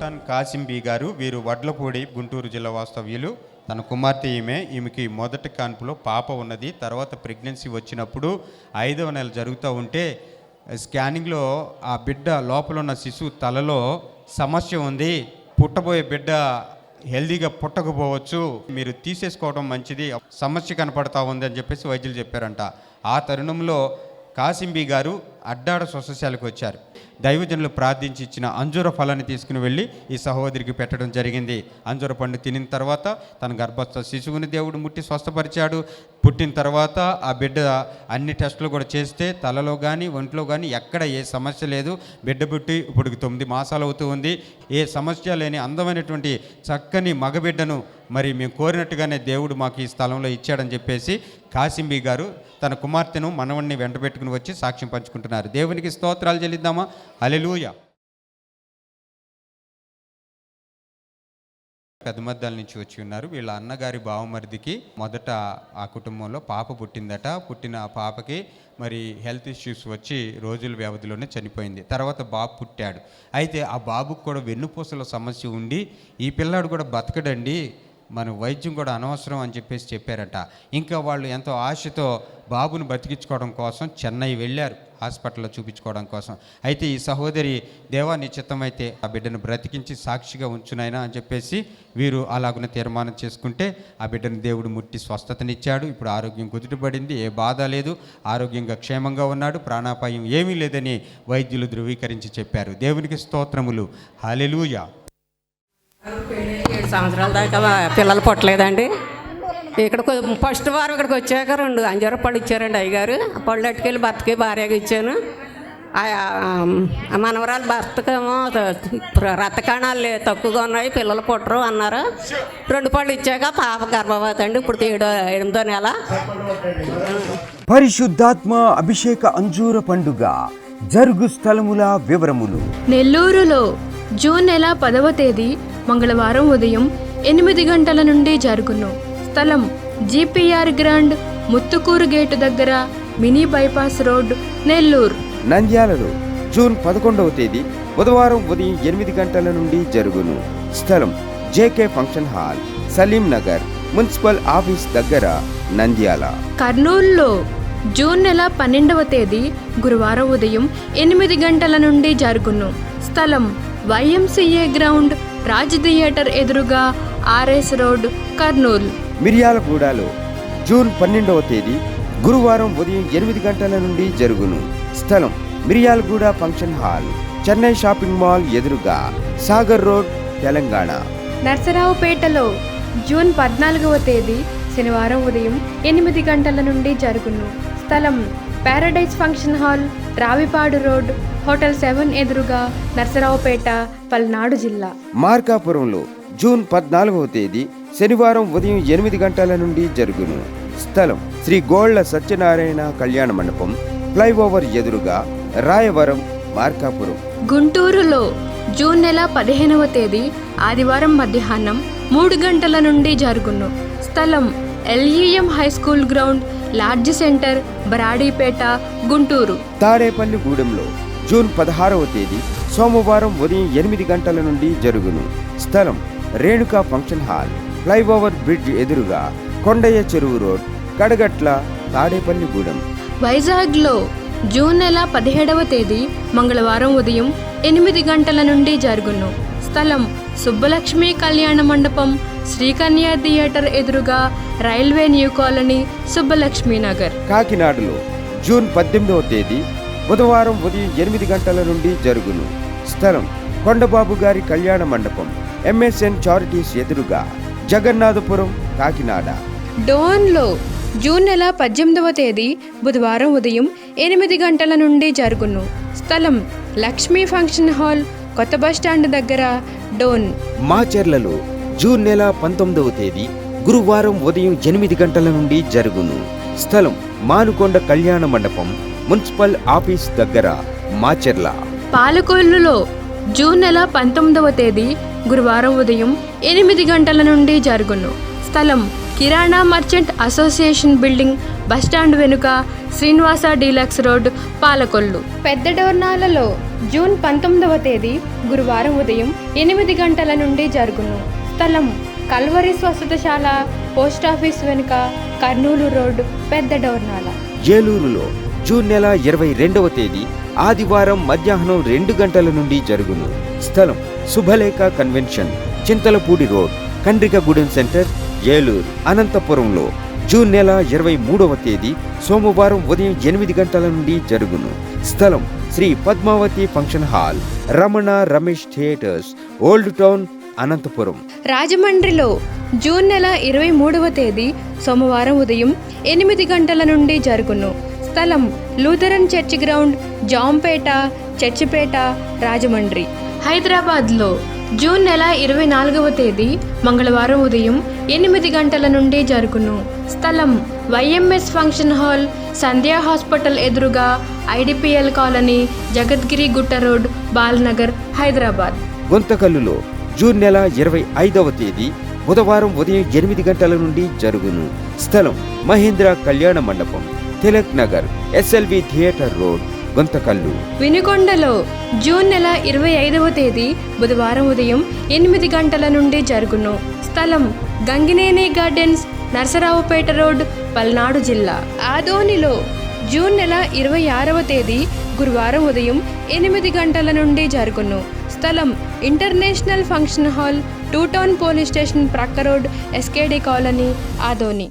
సుల్తాన్ కాసింబీ గారు వీరు వడ్లపూడి గుంటూరు జిల్లా వాస్తవ్యులు. తన కుమార్తె ఈమె ఈమెకి మొదటి కాన్పులో పాప ఉన్నది. తర్వాత ప్రెగ్నెన్సీ వచ్చినప్పుడు ఐదవ నెల జరుగుతూ ఉంటే స్కానింగ్లో ఆ బిడ్డ లోపల ఉన్న శిశువు తలలో సమస్య ఉంది. పుట్టబోయే బిడ్డ హెల్దీగా పుట్టకపోవచ్చు. మీరు తీసేసుకోవడం మంచిది. సమస్య కనపడతా ఉంది అని చెప్పేసి వైద్యులు చెప్పారంట. ఆ తరుణంలో కాసింబి గారు అడ్డాడ సొసశాలకు వచ్చారు. దైవజనులు ప్రార్థించి ఇచ్చిన అంజూర ఫలాన్ని తీసుకుని వెళ్ళి ఈ సహోదరికి పెట్టడం జరిగింది. అంజూర పండు తినిన తర్వాత తన గర్భస్థ శిశువుని దేవుడు ముట్టి స్వస్థపరిచాడు. పుట్టిన తర్వాత ఆ బిడ్డ అన్ని టెస్టులు కూడా చేస్తే తలలో కానీ ఒంట్లో కానీ ఎక్కడ ఏ సమస్య లేదు. బిడ్డ పుట్టి ఇప్పుడు తొమ్మిది మాసాలు అవుతూ ఉంది. ఏ సమస్య లేని అందమైనటువంటి చక్కని మగబిడ్డను మరి మేము కోరినట్టుగానే దేవుడు మాకు ఈ స్థలంలో ఇచ్చాడని చెప్పేసి కాసింబి గారు తన కుమార్తెను మనవణ్ణి వెంటబెట్టుకుని వచ్చి సాక్ష్యం పంచుకుంటున్నారు. దేవునికి స్తోత్రాలు చెల్లిద్దామా? హల్లెలూయ. పెద్దమద్దాల నుంచి వచ్చి ఉన్నారు. వీళ్ళ అన్నగారి బావమరిదికి మొదట ఆ కుటుంబంలో పాప పుట్టిందట. పుట్టిన ఆ పాపకి మరి హెల్త్ ఇష్యూస్ వచ్చి రోజుల వ్యవధిలోనే చనిపోయింది. తర్వాత బాబు పుట్టాడు. అయితే ఆ బాబుకు కూడా వెన్నుపూసల సమస్య ఉండి ఈ పిల్లాడు కూడా బతకడండి. మన వైద్యం కూడా అనవసరం అని చెప్పేసి చెప్పారట. ఇంకా వాళ్ళు ఎంతో ఆశతో బాబును బతికించుకోవడం కోసం చెన్నై వెళ్ళారు హాస్పిటల్లో చూపించుకోవడం కోసం. అయితే ఈ సహోదరి దేవా నీ ఆ బిడ్డను బ్రతికించి సాక్షిగా ఉంచునైనా అని చెప్పేసి వీరు అలాగున తీర్మానం చేసుకుంటే ఆ బిడ్డను దేవుడు ముట్టి స్వస్థతనిచ్చాడు. ఇప్పుడు ఆరోగ్యం కుదుటపడింది ఏ బాధ లేదు ఆరోగ్యంగా క్షేమంగా ఉన్నాడు ప్రాణాపాయం ఏమీ లేదని వైద్యులు ధృవీకరించి చెప్పారు. దేవునికి స్తోత్రములు. హలెలూయా ఏడు సంవత్సరాల దాకా పిల్లలు పుట్టలేదండి. ఇక్కడ ఫస్ట్ వారం ఇక్కడికి వచ్చాక రెండు అంజూర పళ్ళు ఇచ్చారండి అయ్యగారు. ఆ పళ్ళు అట్టుకెళ్ళి భర్తకి భార్యగా ఇచ్చాను. మనవరాలు భర్తకేమో రక్తకణాలు లే- తక్కువగా ఉన్నాయి పిల్లలు పుట్టరు అన్నారు. రెండు పళ్ళు ఇచ్చాక పాప గర్భవతి అండి ఇప్పుడు ఏడో ఎనిమిదో నెల. పరిశుద్ధాత్మ అభిషేక అంజూర పండుగ జరుగు స్థలముల వివరములు. నెల్లూరులో జూన్ నెల పదవ తేదీ మంగళవారం ఉదయం ఎనిమిది గంటల నుండి జరుగును. స్థలం జీపీఆర్ గ్రాండ్ ముత్తుకూరు గేటు దగ్గర మినీ బైపాస్ రోడ్ నెల్లూరు. నంద్యాలలో జూన్ పదకొండవ తేదీ బుధవారం ఉదయం ఎనిమిది గంటల నుండి జరుగును. స్థలం JK function hall Saleem Nagar municipal office దగ్గర నంద్యాల. కర్నూలులో జూన్ నెల పన్నెండవ తేదీ గురువారం ఉదయం ఎనిమిది గంటల నుండి జరుగును. స్థలం వైఎంసీఏ గ్రౌండ్ రాజ్ థియేటర్ ఎదురుగా ఆర్ఎస్ రోడ్ కర్నూలు. మిర్యాలగూడలో జూన్ పన్నెండవ తేదీ గురువారం ఉదయం ఎనిమిది గంటల నుండి జరుగును. స్థలం Miryalaguda function hall Chennai shopping mall ఎదురుగా సాగర్ రోడ్ తెలంగాణ. నర్సరావుపేటలో జూన్ పద్నాలుగవ తేదీ శనివారం ఉదయం ఎనిమిది గంటల నుండి జరుగును. స్థలం paradise function hall Ravipadu road hotel seven ఎదురుగా నర్సరావుపేట పల్నాడు జిల్లా మార్కాపురంలో జూన్ పద్నాలుగవ తేదీ శనివారం ఉదయం ఎనిమిది గంటల నుండి జరుగును. స్థలం శ్రీ గోళ్ళ సత్యనారాయణ కళ్యాణ మండపం ఫ్లైఓవర్ ఎదురుగా రాయవరం మార్కాపురం. గుంటూరులో జూన్ నెల పదిహేనవ తేదీ ఆదివారం మధ్యాహ్నం మూడు గంటల నుండి జరుగును. స్థలం LEM high school ground large centre Baradipeta Guntur. తాడేపల్లిగూడెంలో June పదహారవ తేదీ సోమవారం ఉదయం ఎనిమిది గంటల నుండి జరుగును. స్థలం Renuka function hall flyover bridge ఎదురుగా కొండయ్య చెరువు రోడ్ కడగట్ల తాడేపల్లిగూడెం. వైజాగ్లో జూన్ నెల పదిహేడవ తేదీ మంగళవారం ఉదయం ఎనిమిది గంటల నుండి జరుగును. స్థలం సుబ్బలక్ష్మి కళ్యాణ మండపం శ్రీకన్య థియేటర్ ఎదురుగా railway new colony Subbalakshmi Nagar. కాకినాడలో జూన్ పద్దెనిమిదవ తేదీ బుధవారం ఉదయం ఎనిమిది గంటల నుండి జరుగును. స్థలం కొండబాబు గారి కళ్యాణ మండపం ఎంఎస్ఎన్ చారిటీస్ ఎదురుగా జగన్నాథపురం కాకినాడ. డోన్లో జూన్ నెల పద్దెనిమిదవ తేదీ బుధవారం ఉదయం ఎనిమిది గంటల నుండి జరుగును. స్థలం లక్ష్మీ ఫంక్షన్ హాల్ కొత్త బస్టాండ్ దగ్గర డోన్. మాచెర్లలో జూన్ నెల పంతొమ్మిదవ తేదీ గురువారం ఉదయం ఎనిమిది గంటల నుండి జరుగును. స్థలం మానుకొండ కళ్యాణ మండపం మున్సిపల్ ఆఫీస్ దగ్గర మాచెర్ల. పాలకొల్లులో జూన్ నెల పంతొమ్మిదవ తేదీ గురువారం ఉదయం ఎనిమిది గంటల నుండి జరుగును. స్థలం kirana merchant association building bus stand వెనుక శ్రీనివాస డీలక్స్ రోడ్ పాలకొల్లు. పెద్ద డోర్నాలలో జూన్ పంతొమ్మిదవ తేదీ గురువారం ఉదయం ఎనిమిది గంటల నుండి జరుగును. స్థలం కల్వరి స్వస్థతశాల పోస్ట్ ఆఫీస్ వెనుక కర్నూలు రోడ్డు పెద్ద డోర్నాల ఏలూరులో జూన్ నెల ఇరవై రెండవ తేదీ ఆదివారం మధ్యాహ్నం రెండు గంటల నుండి జరుగును. స్థలం Subhalekha convention Chintalapudi road Kandrikagudem centre Eluru అనంతపురంలో జూన్ నెల ఇరవై మూడవ తేదీ సోమవారం ఉదయం ఎనిమిది గంటల నుండి జరుగును. స్థలం Sri Padmavathi function hall Ramana Ramesh theatres old town Anantapur. రాజమండ్రిలో జూన్ నెల ఇరవై మూడవ తేదీ సోమవారం ఉదయం ఎనిమిది గంటల నుండి జరుగును. స్థలం Lutheran church ground Jampeta Churchipeta Rajahmundry. హైదరాబాద్లో జూన్ నెల ఇరవై నాలుగవ తేదీ మంగళవారం ఉదయం ఎనిమిది గంటల నుండి జరుగును. స్థలం YMS function hall Sandhya hospital ఎదురుగా IDPL colony Jagadgiri Gutta road Balanagar Hyderabad. గుంతకల్లులో June నెల ఇరవై ఐదవ తేదీ బుధవారం ఉదయం ఎనిమిది గంటల నుండి జరుగును. స్థలం Mahendra Kalyana Mandapam Tilak Nagar SLV theatre road Guntakal. వినుకొండలో June నెల ఇరవై ఐదవ తేదీ బుధవారం ఉదయం ఎనిమిది గంటల నుండి జరుగును. స్థలం గంగినేని గార్డెన్స్ నరసరావుపేట రోడ్ పల్నాడు జిల్లా. ఆదోనిలో జూన్ నెల ఇరవై ఆరవ తేదీ గురువారం ఉదయం ఎనిమిది గంటల నుండి జరుగును. స్థలం international function hall two town police station ప్రక్క రోడ్ ఎస్కేడి కాలనీ ఆదోని.